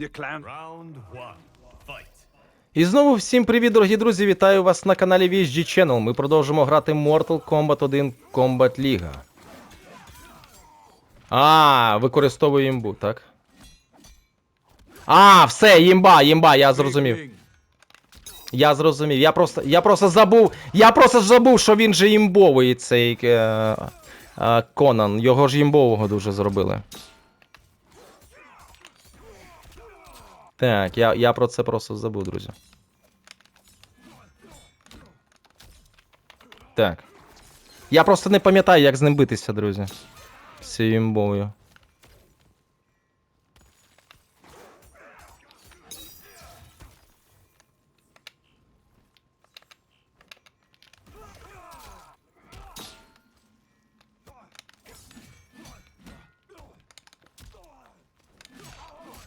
You clown. Round one. Fight. І знову всім привіт, дорогі друзі! Вітаю вас на каналі VSG Channel. Ми продовжимо грати Mortal Kombat 1 Combat League. А, використовую імбу, так? А, все, імба, імба, я зрозумів. Я зрозумів. Я просто, я просто забув. Я просто забув, що він же імбовий цей е, е, Конан. Його ж імбового дуже зробили. Так, я, я про це просто забув, друзі. Так. Я просто не пам'ятаю, як з ним битися, друзі. З цією імбовою.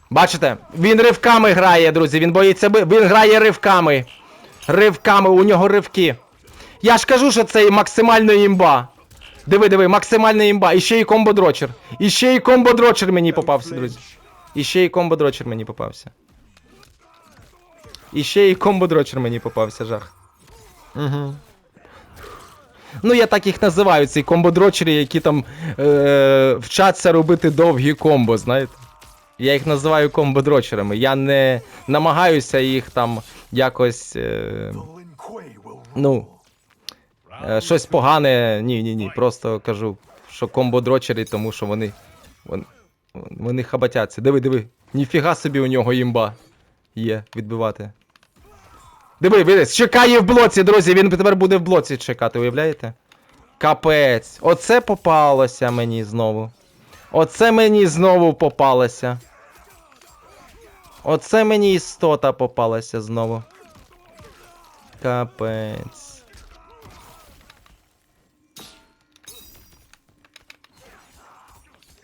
Бачите, він ривками грає, друзі. Він боїться би. Він грає ривками. Ривками, у нього ривки. Я ж кажу, що це максимально імба. Диви, диви, максимальна імба. І ще й комбодрочер. І ще й комбодрочер мені попався, друзі. І ще й комбодрочер мені попався. І ще й комбодрочер мені попався, жах. Угу. Ну, я так їх називаю, ці комбодрочери, які там е- вчаться робити довгі комбо, знаєте. Я їх називаю комбодрочерами. Я не намагаюся їх там якось. Е, ну, е, щось погане. Ні, ні, ні. Просто кажу, що комбодрочери, тому що вони. Вони, вони хабатяться. Диви, диви. Ніфіга собі у нього імба є відбивати. Диви, диви, чекає в блоці, друзі. Він тепер буде в блоці чекати, уявляєте? Капець. Оце попалося мені знову. Оце мені знову попалося. Оце мені істота попалася знову. Капець.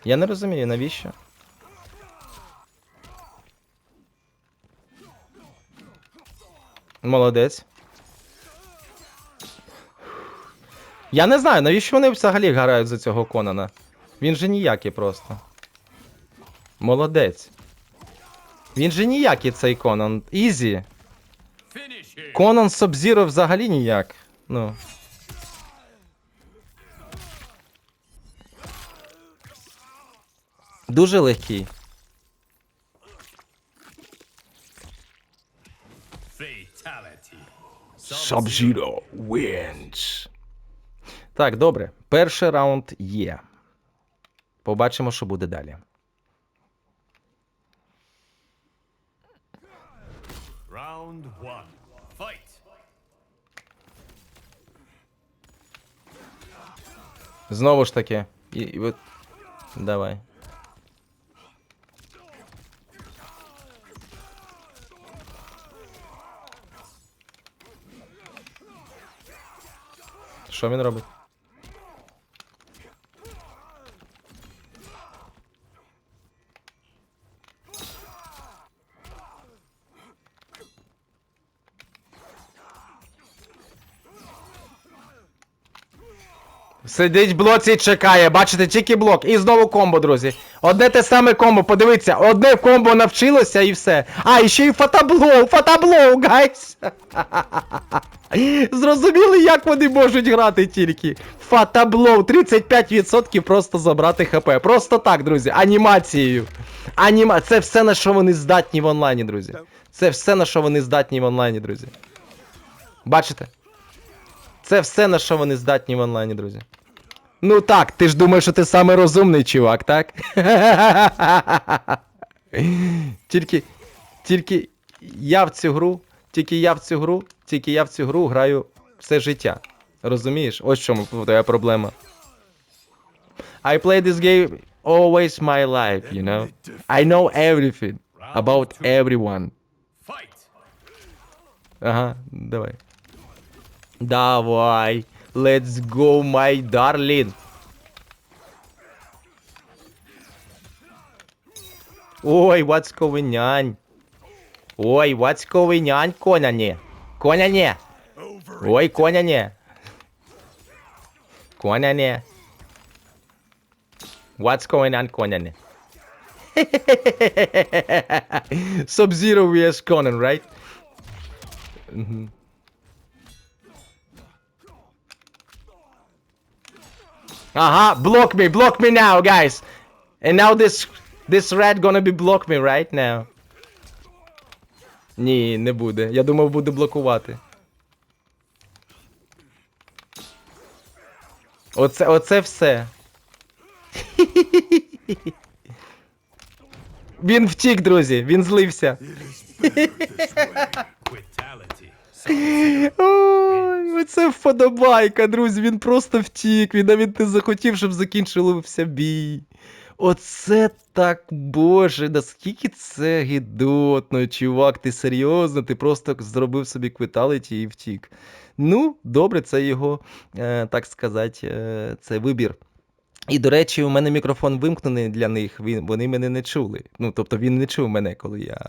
Я не розумію, навіщо? Молодець. Я не знаю, навіщо вони взагалі грають за цього Конана. Він же ніякий просто. Молодець. Він же ніякий цей Конан. Ізі. Конан Собзіро взагалі ніяк. Ну. Дуже легкий. Sub-Zero wins. Так, добре. Перший раунд є. Побачимо, що буде далі. Round one. Fight. Знову ж таки. І, і от... Давай. Що він робить? Сидить в блоці і чекає, бачите, тільки блок. І знову комбо, друзі. Одне те саме комбо, подивіться, одне комбо навчилося і все. А, і ще й фатаблоу, фатаблоу, гайс. Зрозуміли, як вони можуть грати тільки. Фатаблоу, 35% просто забрати хп. Просто так, друзі, анімацією. Аніма... Це все на що вони здатні в онлайні, друзі. Це все на що вони здатні в онлайні, друзі. Бачите? Це все на що вони здатні в онлайні, друзі. Ну так, ти ж думаєш, що ти самий розумний чувак, так? Тільки. Тільки я в цю гру, тільки я в цю гру, тільки я в цю гру граю все життя. Розумієш? Ось в чому твоя проблема. I play this game always my life, you know? I know everything about everyone. Ага, давай. Давай. Let's go, my darling. Ой, what's going on? Ой, what's going on, коняні? Коняні. Ой, коняні. Коняні. What's going on, коняні? Sub-Zero vs Conan, right? Мгм. Ага, block me, block me now, guys. And now this this red gonna be block me right now. Ні, не буде. Я думав, буде блокувати. Оце, оце все. Він втік, друзі, він злився. Ой, оце вподобайка, друзі. Він просто втік. Він навіть не захотів, щоб закінчився бій. Оце так боже, наскільки це гідотно, чувак, ти серйозно, ти просто зробив собі квиталіті і втік. Ну, добре, це його, е, так сказати, е, це вибір. І, до речі, у мене мікрофон вимкнений для них, він, вони мене не чули. Ну, тобто він не чув мене, коли я.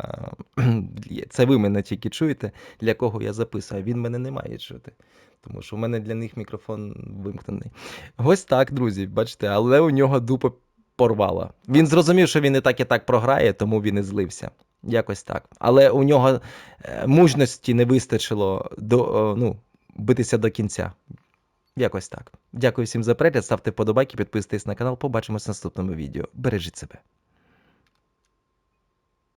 Це ви мене тільки чуєте, для кого я записую, а він мене не має чути. Тому що у мене для них мікрофон вимкнений. Ось так, друзі, бачите, але у нього дупа порвала. Він зрозумів, що він і так і так програє, тому він і злився. Якось так. Але у нього е, мужності не вистачило до, ну, битися до кінця. Якось так. Дякую всім за перегляд, ставте подобайки, підписуйтесь на канал. Побачимось в наступному відео. Бережіть себе.